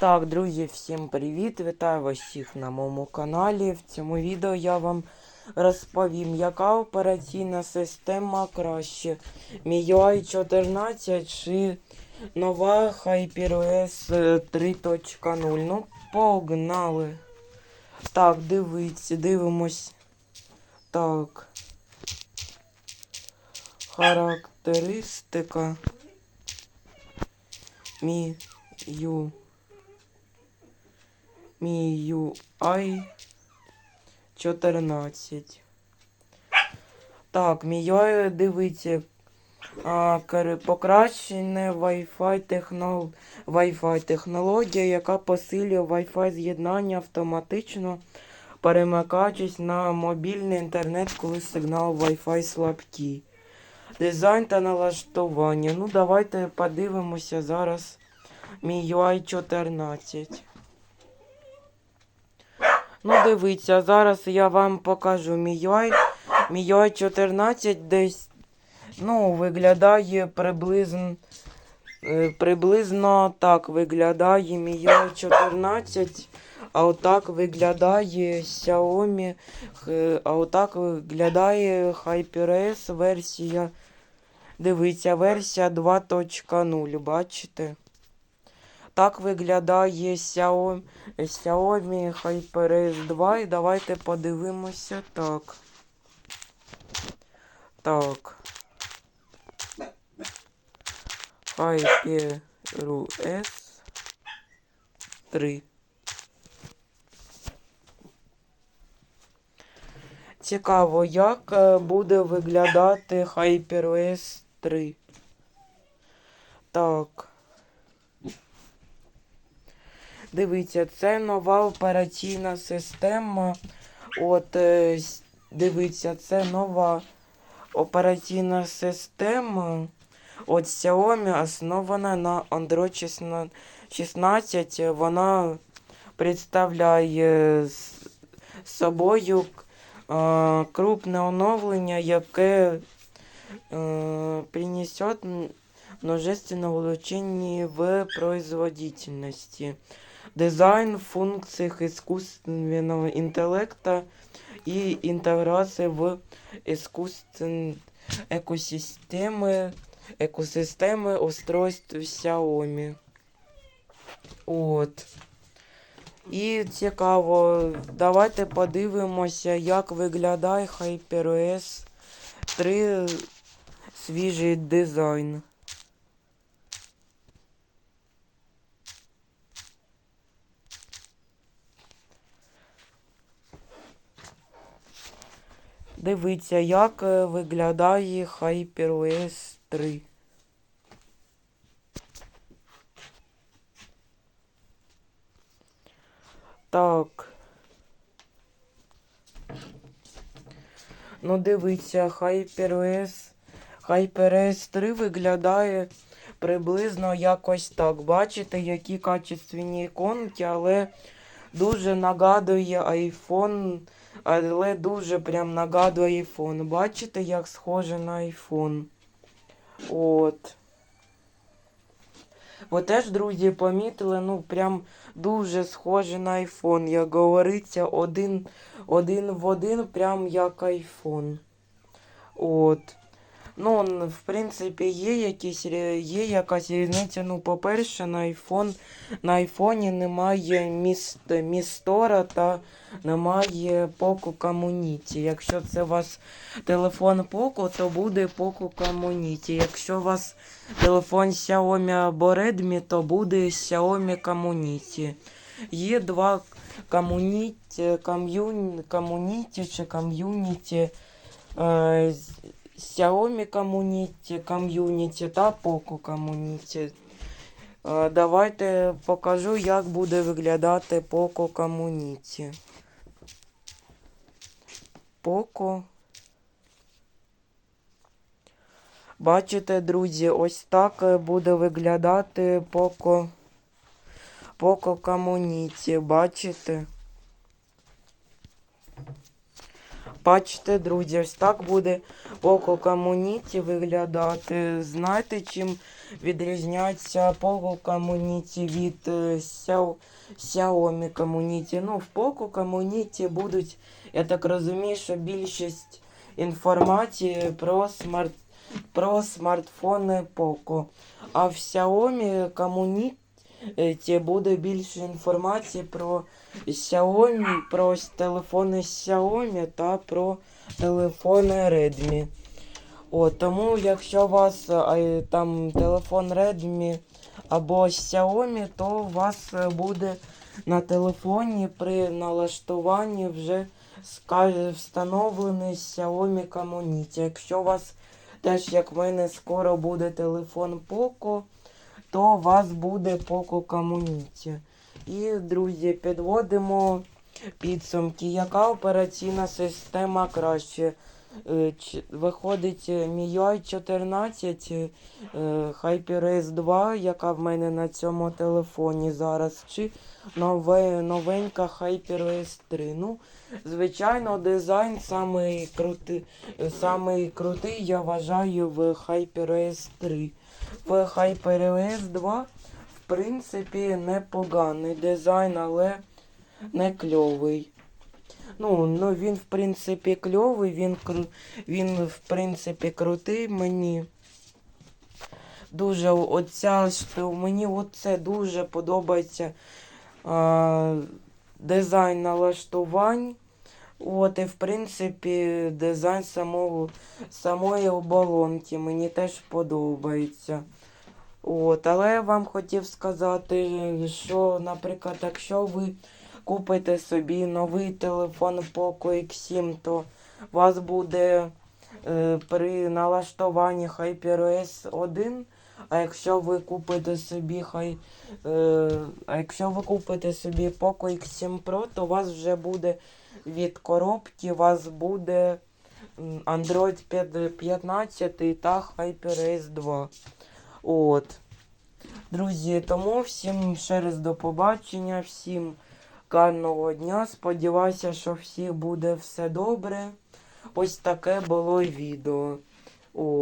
Так, друзі, всім привіт! Вітаю вас всіх на моєму каналі. В цьому відео я вам розповім, яка операційна система краще. MIUI 14 чи нова HyperOS 3.0. Ну, погнали. Так, дивіться, дивимось. Так. Характеристика. MIUI. MIUI 14. Так, MIUI, дивіться, а, покращене Wi-Fi, технол... Wi-Fi технологія, яка посилює Wi-Fi з'єднання автоматично, перемикаючись на мобільний інтернет, коли сигнал Wi-Fi слабкий. Дизайн та налаштування. Ну, давайте подивимося зараз MIUI 14. Ну, дивіться, зараз я вам покажу MIUI. MIUI 14 десь, ну, виглядає приблизно, е, приблизно так виглядає MIUI 14, а отак виглядає Xiaomi, а отак виглядає HyperOS версія, дивіться, версія 2.0, бачите? Так виглядає Xiaomi, Xiaomi HyperOS 2. І давайте подивимося так. Так. HyperOS 3. Цікаво, як е, буде виглядати HyperOS 3. Так. Дивіться, це нова операційна система. От, е, дивіться, це нова операційна система. От Xiaomi основана на Android 16 16. Вона представляє з собою е, крупне оновлення, яке е, принесет м- множественное в производительности дизайн функциях искусственного интеллекта и интеграции в искусственные экосистемы, экосистемы устройств Xiaomi. От. І цікаво, давайте подивимося, як виглядає HyperOS 3 свіжий дизайн. Дивіться, як е, виглядає HyperOS 3. Так. Ну, дивіться, HyperOS, HyperOS 3 виглядає приблизно якось так. Бачите, які качественні іконки, але дуже нагадує iPhone, але дуже прям нагадує iPhone. Бачите, як схоже на iPhone. От. Ви теж, друзі, помітили, ну прям дуже схоже на iPhone. Як говориться, один, один в один, прям як iPhone. От. Ну, в принципі, є якісь є якась різниця. Ну, по-перше, на iPhone, на айфоні немає міст, містора та немає Poco Community. Якщо це у вас телефон Poco, то буде Poco Community. Якщо у вас телефон Xiaomi або Redmi, то буде Xiaomi Community. Є два комуніті, ком'юн, комуніті чи ком'юніті. Е, Xiaomi Community, Community та Poco. Е, Давайте покажу, як буде виглядати Poco Community. Poco. Бачите, друзі, ось так е, буде виглядати Poco, Poco Community. Бачите? Бачите, друзі, ось так буде Poco Community виглядати. Знаєте, чим відрізняється Poco Community від е, Xiaomi Community? Ну, в Poco Community будуть, я так розумію, що більшість інформації про смарт про смартфони Poco. А в Xiaomi Community буде більше інформації про Xiaomi, про телефони Xiaomi та про телефони Redmi. О, тому якщо у вас е, там телефон Redmi або Xiaomi, то у вас е, буде на телефоні при налаштуванні вже встановлений Xiaomi Community. Якщо у вас теж, як в мене, скоро буде телефон Poco, то вас буде Poco Community. І, друзі, підводимо підсумки. Яка операційна система краще? Е, Виходить MIUI 14, е, HyperOS 2, яка в мене на цьому телефоні зараз, чи нове, новенька HyperOS 3. Ну, звичайно, дизайн самий крутий, самий крутий, я вважаю, в HyperOS 3. В HyperOS 2 в принципі, непоганий дизайн, але не кльовий. Ну, ну він, в принципі, кльовий, він, він в принципі, крутий мені. Дуже оця, що мені оце дуже подобається а, дизайн налаштувань. От, і в принципі, дизайн самого, самої оболонки мені теж подобається. От, але я вам хотів сказати, що, наприклад, якщо ви купите собі новий телефон Poco X7, то вас буде е, при налаштуванні HyperOS 1. А якщо ви купите собі хай, е, а якщо ви купите собі Poco X7 Pro, то у вас вже буде від коробки, у вас буде Android 5 15 та HyperOS 2. От. Друзі, тому всім ще раз до побачення, всім гарного дня. Сподіваюся, що всіх буде все добре. Ось таке було відео. От.